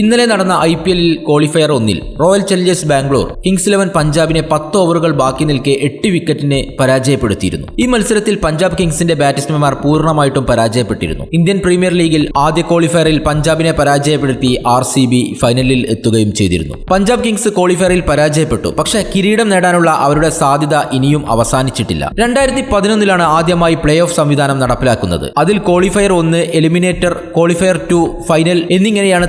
ഇന്നലെ നടന്ന I P എല്ലിൽ ക്വാളിഫയർ ഒന്നിൽ Royal Challengers Bangalore Kings Eleven പഞ്ചാബിനെ പത്ത് ഓവറുകൾ ബാക്കി നിൽക്കെ എട്ട് വിക്കറ്റിനെ പരാജയപ്പെടുത്തിയിരുന്നു. ഈ മത്സരത്തിൽ പഞ്ചാബ് കിങ്സിന്റെ ബാറ്റ്സ്മാൻമാർ പൂർണമായിട്ടും പരാജയപ്പെട്ടിരുന്നു. ഇന്ത്യൻ പ്രീമിയർ ലീഗിൽ ആദ്യ ക്വാളിഫയറിൽ പഞ്ചാബിനെ പരാജയപ്പെടുത്തി ആർ ഫൈനലിൽ എത്തുകയും ചെയ്തിരുന്നു. പഞ്ചാബ് കിങ്സ് ക്വാളിഫയറിൽ പരാജയപ്പെട്ടു. പക്ഷേ കിരീടം നേടാനുള്ള അവരുടെ സാധ്യത ഇനിയും അവസാനിച്ചിട്ടില്ല. രണ്ടായിരത്തി പതിനൊന്നിലാണ് ആദ്യമായി പ്ലേ ഓഫ് സംവിധാനം നടപ്പിലാക്കുന്നത്. അതിൽ ക്വാളിഫയർ ഒന്ന് എലിമിനേറ്റർ ക്വാളിഫയർ ടു ഫൈനൽ എന്നിങ്ങനെയാണ്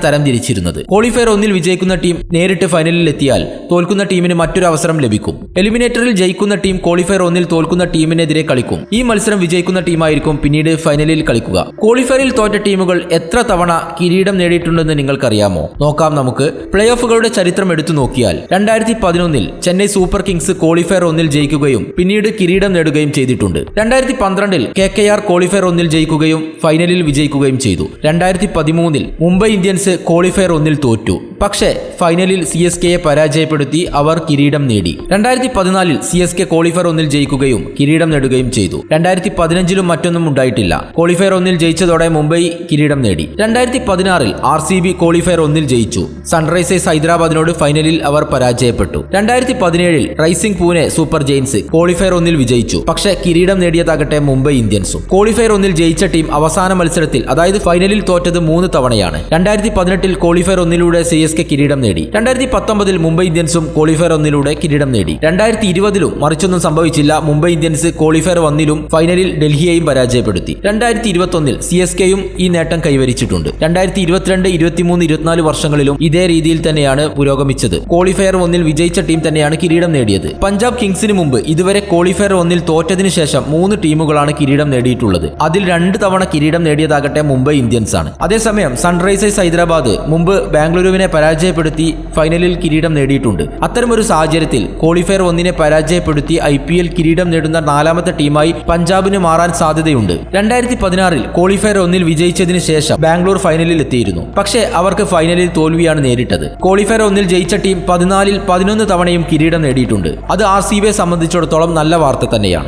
തരംതിരിച്ചിരുന്നത് ക്വാളിഫയർ ഒന്നിൽ വിജയിക്കുന്ന ടീം നേരിട്ട് ഫൈനലിൽ എത്തിയാൽ തോൽക്കുന്ന ടീമിന് മറ്റൊരു അവസരം ലഭിക്കും. എലിമിനേറ്ററിൽ ജയിക്കുന്ന ടീം ക്വാളിഫയർ ഒന്നിൽ തോൽക്കുന്ന ടീമിനെതിരെ കളിക്കും. ഈ മത്സരം വിജയിക്കുന്ന ടീമായിരിക്കും പിന്നീട് ഫൈനലിൽ കളിക്കുക. ക്വാളിഫയറിൽ തോറ്റ ടീമുകൾ എത്ര തവണ കിരീടം നേടിയിട്ടുണ്ടെന്ന് നിങ്ങൾക്കറിയാമോ? നോക്കാം നമുക്ക്. പ്ലേ ഓഫുകളുടെ ചരിത്രം എടുത്തു നോക്കിയാൽ രണ്ടായിരത്തി പതിനൊന്നിൽ ചെന്നൈ സൂപ്പർ കിങ്സ് ക്വാളിഫയർ ഒന്നിൽ ജയിക്കുകയും പിന്നീട് കിരീടം നേടുകയും ചെയ്തിട്ടുണ്ട്. രണ്ടായിരത്തി പന്ത്രണ്ടിൽ കെ കെ ആർ ക്വാളിഫയർ ഒന്നിൽ ജയിക്കുകയും ഫൈനലിൽ വിജയിക്കുകയും ചെയ്തു. രണ്ടായിരത്തി പതിമൂന്നിൽ മുംബൈ ഇന്ത്യൻസ് ക്വാളിഫയർ ഒന്നിൽ തോറ്റു. പക്ഷേ ഫൈനലിൽ സി എസ് കെയെ പരാജയപ്പെടുത്തി അവർ കിരീടം നേടി. രണ്ടായിരത്തി പതിനാലിൽ സി എസ് കെ ക്വാളിഫയർ ഒന്നിൽ ജയിക്കുകയും കിരീടം നേടുകയും ചെയ്തു. രണ്ടായിരത്തി പതിനഞ്ചിലും മറ്റൊന്നും ഉണ്ടായിട്ടില്ല. ക്വാളിഫയർ ഒന്നിൽ ജയിച്ചതോടെ മുംബൈ കിരീടം നേടി. രണ്ടായിരത്തി പതിനാറിൽ ആർ സി ബി ക്വാളിഫയർ ഒന്നിൽ ജയിച്ചു. സൺറൈസേഴ്സ് ഹൈദരാബാദിനോട് ഫൈനലിൽ അവർ പരാജയപ്പെട്ടു. രണ്ടായിരത്തി പതിനേഴിൽ Rising Pune Super Giants qualifier ഒന്നിൽ വിജയിച്ചു. പക്ഷേ കിരീടം നേടിയതാകട്ടെ മുംബൈ ഇന്ത്യൻസും. ക്വാളിഫയർ ഒന്നിൽ ജയിച്ച ടീം അവസാന മത്സരത്തിൽ അതായത് ഫൈനലിൽ തോറ്റത് മൂന്ന് തവണയാണ്. രണ്ടായിരത്തി പതിനെട്ടിൽ ക്വാളിഫയർ ഒന്നിലൂടെ സി എസ് കെ കിരീടം നേടി. രണ്ടായിരത്തി പത്തൊമ്പതിൽ മുംബൈ ഇന്ത്യൻസും ക്വാളിഫയർ ഒന്നിലൂടെ കിരീടം നേടി. രണ്ടായിരത്തി ഇരുപതിലും മറിച്ചൊന്നും സംഭവിച്ചില്ല മുംബൈ ഇന്ത്യൻസ് ക്വാളിഫയർ വന്നിലും ഫൈനലിൽ ഡൽഹിയെയും പരാജയപ്പെടുത്തി. രണ്ടായിരത്തി ഇരുപത്തൊന്നിൽ സി എസ് കെയും ഈ നേട്ടം കൈവരിച്ചിട്ടുണ്ട്. രണ്ടായിരത്തി ഇരുപത്തിരണ്ട് ഇരുപത്തിമൂന്ന് ഇരുപത്തിനാല് വർഷങ്ങളിലും ഇതേ രീതിയിൽ തന്നെയാണ് പുരോഗമിച്ചത്. ക്വാളിഫയർ ഒന്നിൽ വിജയിച്ച ടീം തന്നെയാണ് കിരീടം നേടിയത്. പഞ്ചാബ് കിങ്സിന് മുമ്പ് ഇതുവരെ ക്വാളിഫയർ ഒന്നിൽ തോറ്റതിനു ശേഷം മൂന്ന് ടീമുകളാണ് കിരീടം നേടിയിട്ടുള്ളത്. അതിൽ രണ്ട് തവണ കിരീടം നേടിയതാകട്ടെ മുംബൈ ഇന്ത്യൻസ് ആണ് അതേസമയം സൺറൈസേഴ്സ് ഹൈദരാബാദ് മുമ്പ് ബാംഗ്ലൂരുവിനെ പരാജയപ്പെടുത്തി ഫൈനലിൽ കിരീടം നേടിയിട്ടുണ്ട്. അത്തരമൊരു സാഹചര്യത്തിൽ ക്വാളിഫയർ ഒന്നിനെ പരാജയപ്പെടുത്തി ഐ പി എൽ കിരീടം നേടുന്ന നാലാമത്തെ ടീമായി പഞ്ചാബിന് മാറാൻ സാധ്യതയുണ്ട്. രണ്ടായിരത്തി പതിനാറിൽ ക്വാളിഫയർ ഒന്നിൽ വിജയിച്ചതിന് ശേഷം ബാംഗ്ലൂർ ഫൈനലിൽ എത്തിയിരുന്നു. പക്ഷേ അവർക്ക് ഫൈനലിൽ തോൽവിയാണ് നേരിട്ടത്. ക്വാളിഫയർ ഒന്നിൽ ജയിച്ച ടീം പതിനാലിൽ പതിനൊന്ന് തവണയും കിരീടം നേടിയിട്ടുണ്ട്. അത് ആർ സി ബിയെ സംബന്ധിച്ചിടത്തോളം നല്ല വാർത്ത തന്നെയാണ്.